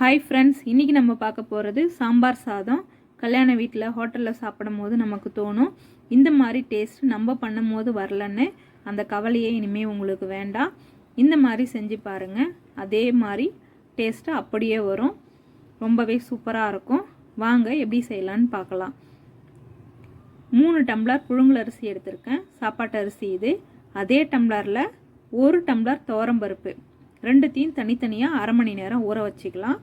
Hi friends இன்றைக்கி நம்ம பார்க்க போகிறது சாம்பார் சாதம். கல்யாண வீட்டில் ஹோட்டலில் சாப்பிடும் போது நமக்கு தோணும். இந்த மாதிரி டேஸ்ட் நம்ம பண்ணும் போது வரலன்னு அந்த கவலையே இனிமேல் உங்களுக்கு வேண்டாம். இந்த மாதிரி செஞ்சு பாருங்கள் அதே மாதிரி டேஸ்ட்டு அப்படியே வரும். ரொம்பவே சூப்பராக இருக்கும். வாங்க எப்படி செய்யலான்னு பார்க்கலாம். மூணு டம்ளர் புழுங்கல் அரிசி எடுத்திருக்கேன். சாப்பாட்டு அரிசி இது. அதே டம்ளரில் ஒரு டம்ளர் துவரம்பருப்பு. ரெண்டுத்தையும் தனித்தனியாக அரை மணி நேரம் ஊற வச்சுக்கலாம்.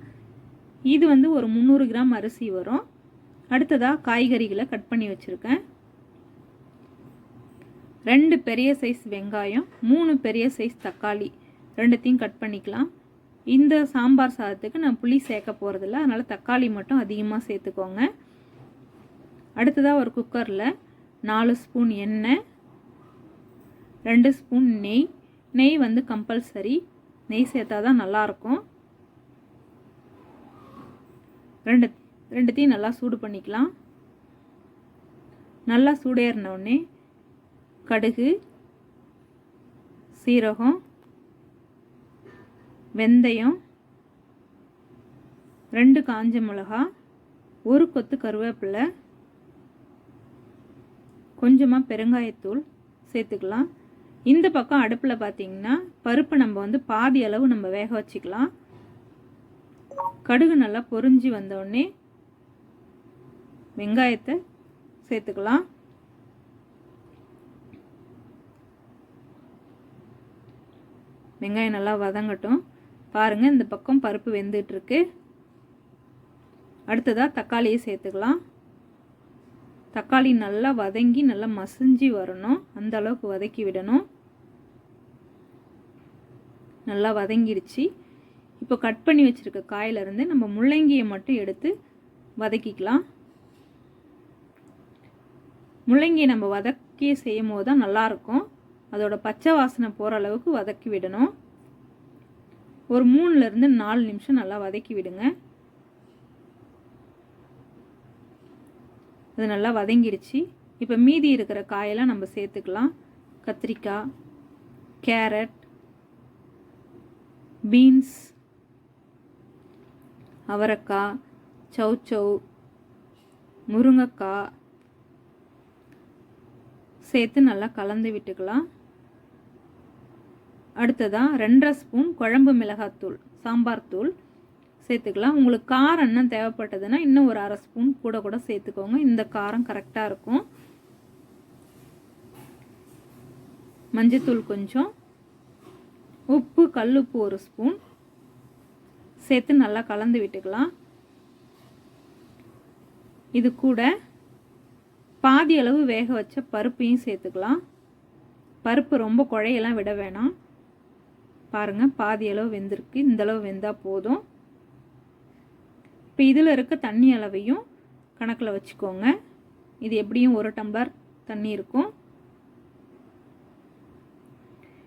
இது வந்து ஒரு முந்நூறு கிராம் அரிசி வரும். அடுத்ததாக காய்கறிகளை கட் பண்ணி வச்சுருக்கேன். ரெண்டு பெரிய சைஸ் வெங்காயம் மூணு பெரிய சைஸ் தக்காளி ரெண்டுத்தையும் கட் பண்ணிக்கலாம். இந்த சாம்பார் சாதத்துக்கு நான் புளி சேர்க்க போகிறதில்ல அதனால் தக்காளி மட்டும் அதிகமாக சேர்த்துக்கோங்க. அடுத்ததாக ஒரு குக்கரில் நாலு ஸ்பூன் எண்ணெய் ரெண்டு ஸ்பூன் நெய். நெய் வந்து கம்பல்சரி. நெய் சேர்த்தா தான் நல்லாயிருக்கும். ரெண்டு ரெண்டுத்தையும் நல்லா சூடு பண்ணிக்கலாம். நல்லா சூடேறினவுடனே கடுகு சீரகம் வெந்தயம் ரெண்டு காஞ்ச மிளகா ஒரு கொத்து கருவேப்பிலை கொஞ்சமாக பெருங்காயத்தூள் சேர்த்துக்கலாம். இந்த பக்கம் அடுப்பில் பார்த்திங்கன்னா பருப்பை நம்ம வந்து பாதி அளவு நம்ம வேக வச்சுக்கலாம். கடுகு நல்லா பொறிஞ்சி வந்தோடனே வெங்காயத்தை சேர்த்துக்கலாம். வெங்காயம் நல்லா வதங்கட்டும். பாருங்கள் இந்த பக்கம் பருப்பு வெந்துட்டுருக்கு. அடுத்ததாக தக்காளியை சேர்த்துக்கலாம். தக்காளி நல்லா வதங்கி நல்லா மசிஞ்சு வரணும். அந்த அளவுக்கு வதக்கி விடணும். நல்லா வதங்கிடுச்சு இப்போ கட் பண்ணி வச்சுருக்க காயிலிருந்து நம்ம முள்ளங்கியை மட்டும் எடுத்து வதக்கிக்கலாம். முள்ளங்கியை நம்ம வதக்கி செய்யும் போது தான் நல்லாயிருக்கும். அதோட பச்சை வாசனை போகிற அளவுக்கு வதக்கி விடணும். ஒரு மூணுலேருந்து நாலு நிமிஷம் நல்லா வதக்கி விடுங்க. அது நல்லா வதங்கிடுச்சு இப்போ மீதி இருக்கிற காயெல்லாம் நம்ம சேர்த்துக்கலாம். கத்திரிக்காய் கேரட் பீன்ஸ் அவரைக்காய் சௌச்சௌ முருங்கைக்காய் சேர்த்து நல்லா கலந்து விட்டுக்கலாம். அடுத்ததாக ரெண்டரை ஸ்பூன் குழம்பு மிளகாத்தூள் சாம்பார் தூள் சேர்த்துக்கலாம். உங்களுக்கு காரம் என்ன தேவைப்பட்டதுன்னா இன்னும் ஒரு அரை ஸ்பூன் கூட கூட சேர்த்துக்கோங்க. இந்த காரம் கரெக்டாக இருக்கும். மஞ்சத்தூள் கொஞ்சம். உப்பு கல்லுப்பு ஒரு ஸ்பூன். சேர்த்து நல்லா கலந்து விட்டுக்கலாம். இது கூட பாதி அளவு வேக வச்ச பருப்பையும் சேர்த்துக்கலாம். பருப்பு ரொம்ப குழையெல்லாம் விட வேணாம். பாருங்கள் பாதி அளவு வெந்திருக்கு. இந்த அளவு வெந்தால் போதும். இப்போ இதில் இருக்க தண்ணி அளவையும் கணக்கில் வச்சுக்கோங்க. இது எப்படியும் ஒரு டம்ளர் தண்ணி இருக்கும்.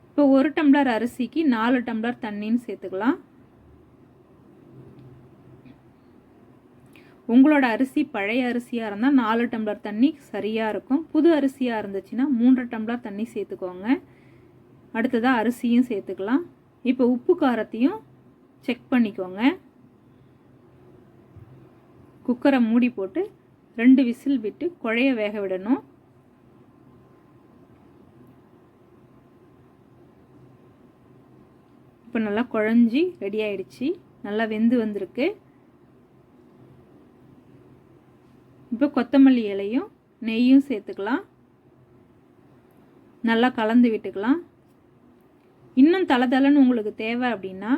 இப்போ ஒரு டம்ளர் அரிசிக்கு நாலு டம்ளர் தண்ணின்னு சேர்த்துக்கலாம். உங்களோட அரிசி பழைய அரிசியாக இருந்தால் நாலு டம்ளர் தண்ணி சரியாக இருக்கும். புது அரிசியாக இருந்துச்சுன்னா மூன்று டம்ளர் தண்ணி சேர்த்துக்கோங்க. அடுத்ததாக அரிசியும் சேர்த்துக்கலாம். இப்போ உப்பு காரத்தையும் செக் பண்ணிக்கோங்க. குக்கரை மூடி போட்டு ரெண்டு விசில் விட்டு குழைய வேக விடணும். இப்போ நல்லா குழஞ்சி ரெடி ஆயிடுச்சு. நல்லா வெந்து வந்திருக்கு. இப்போ கொத்தமல்லி இலையும் நெய்யும் சேர்த்துக்கலாம். நல்லா கலந்து விட்டுக்கலாம். இன்னும் தளதளன்னு உங்களுக்கு தேவை அப்படின்னா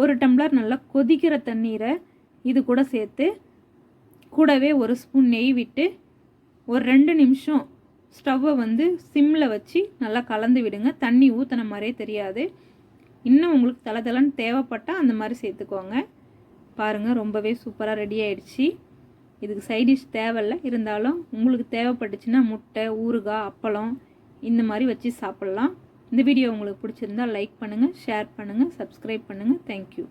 ஒரு டம்ளர் நல்லா கொதிக்கிற தண்ணீரை இது கூட சேர்த்து கூடவே ஒரு ஸ்பூன் நெய் விட்டு ஒரு ரெண்டு நிமிஷம் ஸ்டவ்வை வந்து சிம்மில் வச்சு நல்லா கலந்து விடுங்க. தண்ணி ஊற்றின மாதிரியே தெரியாது. இன்னும் உங்களுக்கு தளதளன்னு தேவைப்பட்டால் அந்த மாதிரி சேர்த்துக்கோங்க. பாருங்கள் ரொம்பவே சூப்பராக ரெடி ஆயிடுச்சு. இதுக்கு சைடிஷ் தேவையில்ல. இருந்தாலும் உங்களுக்கு தேவைப்பட்டுச்சுன்னா முட்டை ஊறுகாய் அப்பளம் இந்த மாதிரி வச்சு சாப்பிட்லாம். இந்த வீடியோ உங்களுக்கு பிடிச்சிருந்தா லைக் பண்ணுங்கள் ஷேர் பண்ணுங்கள் சப்ஸ்கிரைப் பண்ணுங்கள் தேங்க்யூ